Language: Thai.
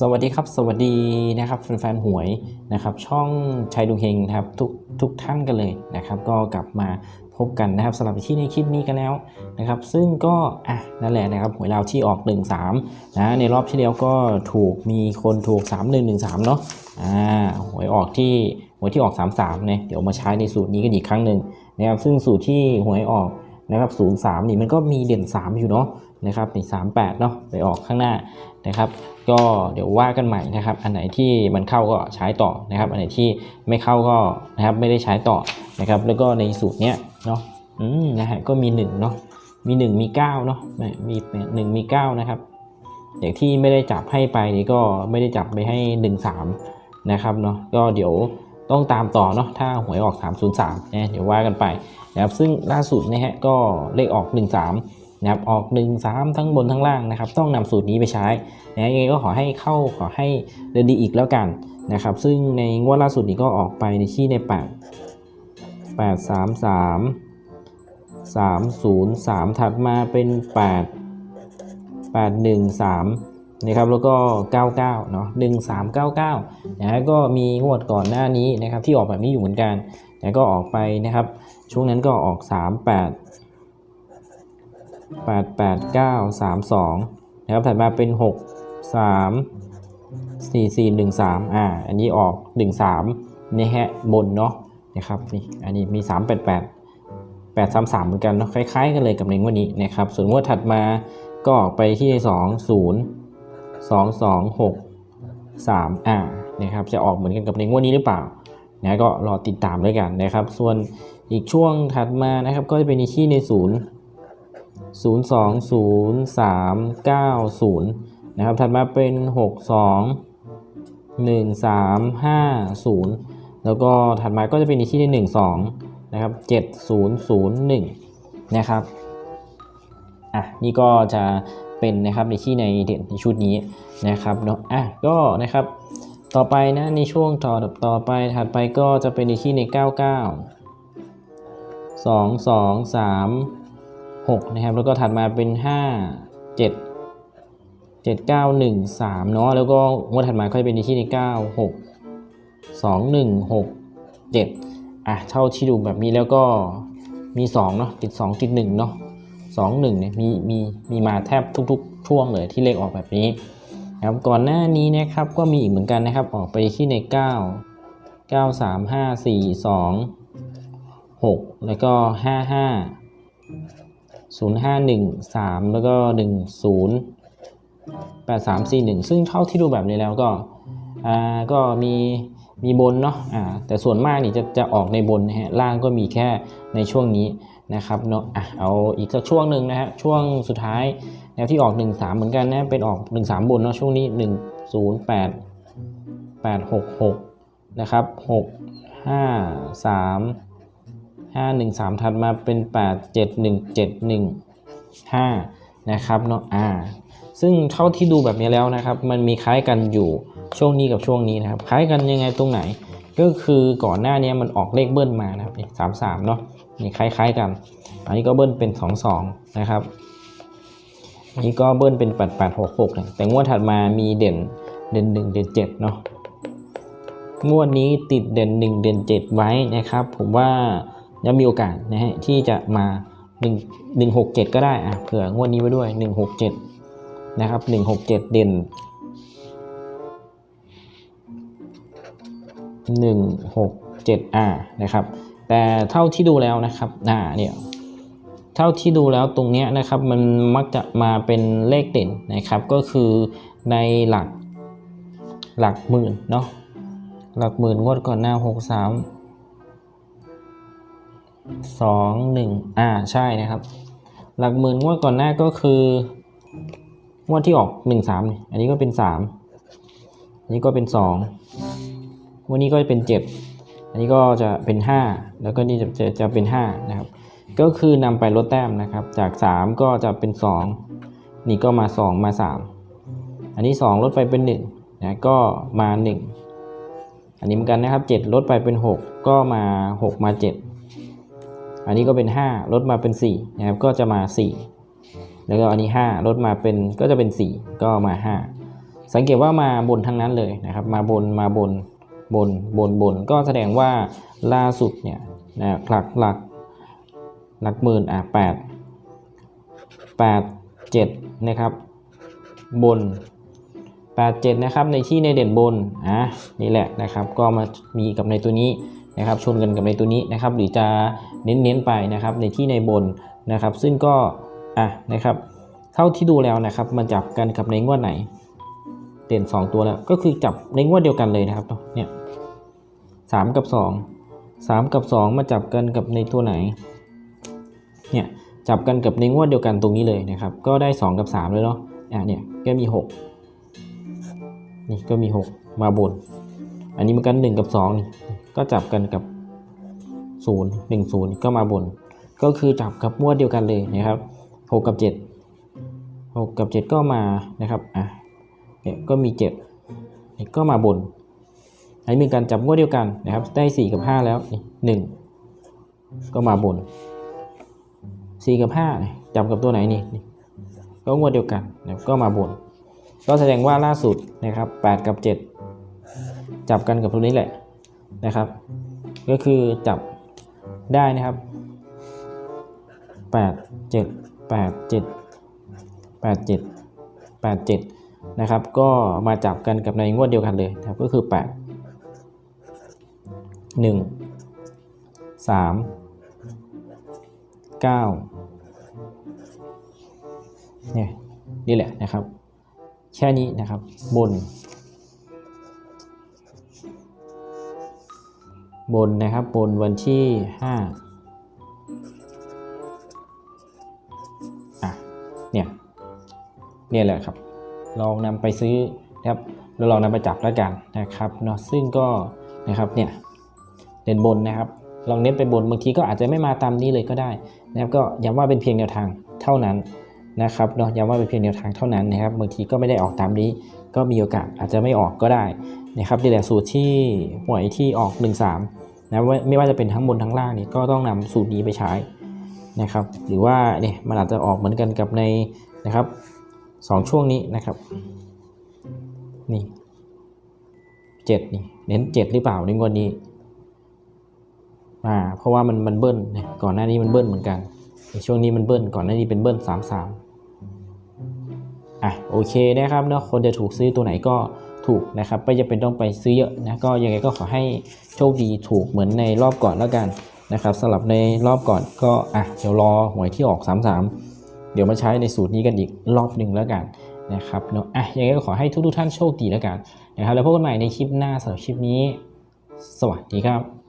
สวัสดีครับสวัสดีนะครับแฟนๆหวยนะครับช่องชัยดุงเฮงครับทุกทุกท่านกันเลยนะครับ ก็กลับมา พบกันนะครับสำหรับที่ในคลิปนี้กันแล้วนะครับ ซึ่งก็อะนั่นแหละนะครับหวยเราวที่ออก 1 3นะในรอบที่แล้วก็ถูกมีคนถูก 3 1 1 3 เนาะอ่าหวยออกที่หวยที่ออก 3 3เนี่ยเดี๋ยวมาใช้ในสูตรนี้กันอีกครั้งหนึ่งนะครับซึ่งสูตรที่หวยออกนะครับ 0 3 นี่มันก็มีเด่น 3 อยู่เนาะ นะครับนี่38เนาะไปออกข้างหน้านะครับ ก็เดี๋ยวว่ากันใหม่นะครับ อันไหนที่มันเข้าก็ใช้ต่อนะครับ อันไหนที่ไม่เข้าก็นะครับไม่ได้ใช้ต่อนะครับ แล้วก็ในสูตรเนี้ยเนาะอืมนะฮะก็มี1เนาะมี1มี9เนาะมีหนึ่งมี9นะครับอย่างที่ไม่ได้จับให้ไปนี่ก็ไม่ได้จับไปให้1 3นะครับเนาะก็เดี๋ยวต้องตามต่อเนาะถ้าหวยออก 303นะเดี๋ยวว่ากันไปนะครับซึ่งล่าสุดนะฮะก็เลขออก 1 3 นะครับออก 1 3 ทั้งบนทั้งล่างนะครับ ต้องนำสูตรนี้ไปใช้นะยังไงก็ขอให้เข้าขอให้เดินดีอีกแล้วกันนะครับ ซึ่งในงวดล่าสุดนี้ก็ออกไปในที่ใน 8 8 3 3 3 0 3 ถัดมาเป็น 8 8 1 3นะครับแล้วก็ 99เนาะ1 3 99นะฮะก็มีงวดก่อนหน้านี้นะครับที่ออกแบบนี้อยู่เหมือนกันนะก็ออกไปนะครับ ช่วงนั้นก็ออก 3 8 8 9 3 2นะครับถัดมาเป็น6สามสี่สี่หนึ่งสามอ่าอันนี้ออกหนึ่งสามนี่ฮะบนเนาะนะครับนี่อันนี้มีสามแปดแปดแปดสามสามเหมือนกันเนาะคล้ายๆกันเลยกับในงวดนี้นะครับส่วนงวดถัดมาก็ออกไปที่สองศูนย์สองสองหกสามอ่านะครับจะออกเหมือนกันกับในงวดนี้หรือเปล่านะก็รอติดตามด้วยกันนะครับ ส่วนอีกช่วงถัดมานะครับก็จะเป็นที่ในศูนย์ ศูนย์สองศูนย์สามเก้าศูนย์นะครับ ถัดมาเป็น 6 2 1 3 5 0 แล้วก็ถัดมาก็จะเป็นที่ 1 2 นะครับ 7 0 0 1 นะครับ อะ นี่ก็จะเป็นนะครับในที่ในเด่นในชุดนี้นะครับเนาะ อะ ก็นะครับ ต่อไปนะในช่วงต่อต่อไปถัดไปก็จะเป็นในที่ใน 99 2 2 3 6 นะครับ แล้วก็ถัดมาเป็น 5 7 7913 เนาะแล้วก็งวดถัดมาก็จะเป็นที่ใน 96 2167 อะเท่าที่ดูแบบนี้แล้วก็มี 2 เนาะติด 2 ติด 1 เนาะ21เนี่ยมีมีมีมาแทบทุกๆ ช่วงเลยที่เลขออกแบบนี้นะครับก่อนหน้านี้นะครับก็มีอีกเหมือนกันนะครับออกไปที่ใน 9 9 3 5 4 2 6 แล้วก็ 0513แล้วก็10 8 3 4 1ซึ่งเท่าที่ดูแบบนี้แล้วก็อ่าก็มีมีบนเนาะอ่าแต่ส่วนมากนี่จะจะออกในบนนะฮะล่างก็มีแค่ในช่วงนี้นะครับเนาะอะเอาอีกสักช่วงหนึ่งนะฮะช่วงสุดท้ายแนวที่ออก 1 3 เหมือนกันนะเป็นออก 1 3 บนเนาะช่วงนี้ 1 0 8 8 6 6นะครับ6 5 3 5 1 3 ถัดมาเป็น 8 7 1 7 1 5 นะครับเนาะอ่าซึ่งเท่าที่ดูแบบนี้แล้วนะครับ มันมีคล้ายกันอยู่ช่วงนี้กับช่วงนี้นะครับ คล้ายกันยังไงตรงไหน ก็คือก่อนหน้านี้มันออกเลขเบิ้ลมานะครับนี่สามสามเนาะนี่คล้าย ๆกัน อันนี้ก็เบิ้ลเป็นสองสองนะครับอันนี้ก็เบิ้ลเป็นแปดแปดหกหกแต่งวดถัดมามีเด่นเด่นหนึ่งเด่นเจ็ดเนาะงวดนี้ติดเด่นหนึ่งเด่นเจ็ดไว้นะครับ ผมว่า ยังมีโอกาสนะฮะที่จะมาหนึ่งหนึ่งหกเจ็ดก็ได้อะเผื่องวดนี้ไว้ด้วยหนึ่งหกเจ็ดนะครับหนึ่งหกเจ็ดเด่นหนึ่งหกเจ็ดอ่านะครับ แต่เท่าที่ดูแล้วนะครับอ่าเนี่ยเท่าที่ดูแล้วตรงเนี้ยนะครับมันมักจะมาเป็นเลขเด่นนะครับ ก็คือในหลักหลักหมื่นเนาะหลักหมื่นงวดก่อนหน้าหก สองหนึ่งอ่าใช่นะครับ หลักหมื่นงวดก่อนหน้าก็คืองวดที่ออกหนึ่งสามอันนี้ก็เป็นสามอันนี้ก็เป็นสองวันนี้ก็จะเป็นเจ็ดอันนี้ก็จะเป็นห้าแล้วก็นี่จะจะจะเป็นห้านะครับ ก็คือนำไปลดแต้มนะครับ จากสามก็จะเป็นสองนี่ก็มาสองมาสามอันนี้2ลดไปเป็น1นะก็มา1อันนี้เหมือนกันนะครับ7ลดไปเป็น6ก็มา6มา7 อันนี้ก็เป็น 5 ลดมาเป็น4นะครับก็จะมา 4 แล้วก็อันนี้ 5 ลดมาเป็นก็จะเป็น 4 ก็มา 5 สังเกตว่ามาบนทั้งนั้นเลยนะครับ มาบนมาบนบนบนบน ก็แสดงว่าล่าสุดเนี่ยนะหลักหลักหลักหมื่นอะแปดแปดเจ็ดนะครับบน 87 นะครับในที่ในเด่นบนอะนี่แหละนะครับ ก็มามีกับในตัวนี้ นะครับชนกันกับในตัวนี้นะครับหรือจะเน้นๆไปนะครับในที่ในบนนะครับ ซึ่งก็อะนะครับเท่าที่ดูแล้วนะครับมันจับกันกับในงวดไหน เด่น 2 ตัวแล้วก็คือจับในงวดเดียวกันเลยนะครับเนี่ยสามกับ 2 3 กับ 2 มาจับกันกับในตัวไหนเนี่ยจับกันกับในงวดเดียวกันตรงนี้เลยนะครับ ก็ได้ 2 กับ 3 เลยเนาะอะเนี่ยก็มี 6 นี่ก็มี 6 มาบน อันนี้มันกัน 1 กับ2นี่ ก็จับกันกับ 0 1 0 ก็มาบน ก็คือจับกับงวดเดียวกันเลยนะครับ 6 กับ 7 6 กับ 7 ก็มานะครับอะเนี่ยก็มี7นี่ก็มาบนอันนี้เป็นการจับงวดเดียวกันนะครับ ได้ 4 กับ 5 แล้วนี่1ก็มาบน 4 กับ5จับกับตัวไหนนี่ก็งวดเดียวกันนะก็มาบน ก็แสดงว่าล่าสุดนะครับ 8 กับ 7 จับกันกับตัวนี้แหละ นะครับ ก็คือจับได้นะครับ 8 7 8 7 8 7 8 7นะครับ ก็มาจับกันกับในงวดเดียวกันเลยนะครับ ก็คือ 8 1 3 9เนี่ยนี่แหละนะครับ แค่นี้นะครับบน บนนะครับบนวันที่5อะเนี่ยเนี่ยแหละครับ ลองนำไปซื้อนะครับแล้วลองนำไปจับแล้วกันนะครับเนาะซึ่งก็นะครับเนี่ยเด่นบนนะครับ ลองเน้นไปบนบางทีก็อาจจะไม่มาตามนี้เลยก็ได้นะครับก็ย้ำว่าเป็นเพียงแนวทางเท่านั้นนะครับเนาะย้ำว่าเป็นเพียงแนวทางเท่านั้นนะครับบางทีก็ไม่ได้ออกตามนี้ ก็มีโอกาสอาจจะไม่ออกก็ได้นะครับนี่แหละสูตรที่หวยที่ออก 1 3 นะไม่ว่าจะเป็นทั้งบนทั้งล่างนี่ก็ต้องนำสูตรนี้ไปใช้นะครับ หรือว่าเนี่ยมันอาจจะออกเหมือนกันกับในนะครับสองช่วงนี้นะครับนี่เจ็ดนี่เน้นเจ็ดหรือเปล่าในงวดนี้อ่าเพราะว่ามันมันเบิ้ลเนี่ยก่อนหน้านี้มันเบิ้ลเหมือนกันในช่วงนี้มันเบิ้ลก่อนหน้านี้เป็นเบิ้ลสามสามอะโอเคนะครับเนาะคนจะถูกซื้อตัวไหนก็ ถูกนะครับไม่จะเป็นต้องไปซื้อเยอะนะก็ยังไงก็ขอให้โชคดีถูกเหมือนในรอบก่อนแล้วกันนะครับสำหรับในรอบก่อนก็อะเดี๋ยวรอหวยที่ออก 33 เดี๋ยวมาใช้ในสูตรนี้กันอีกรอบหนึ่งแล้วกันนะครับเนาะอะยังไงก็ขอให้ทุกๆท่านโชคดีแล้วกันนะครับแล้วพบกันใหม่ในคลิปหน้าสำหรับคลิปนี้ สวัสดีครับ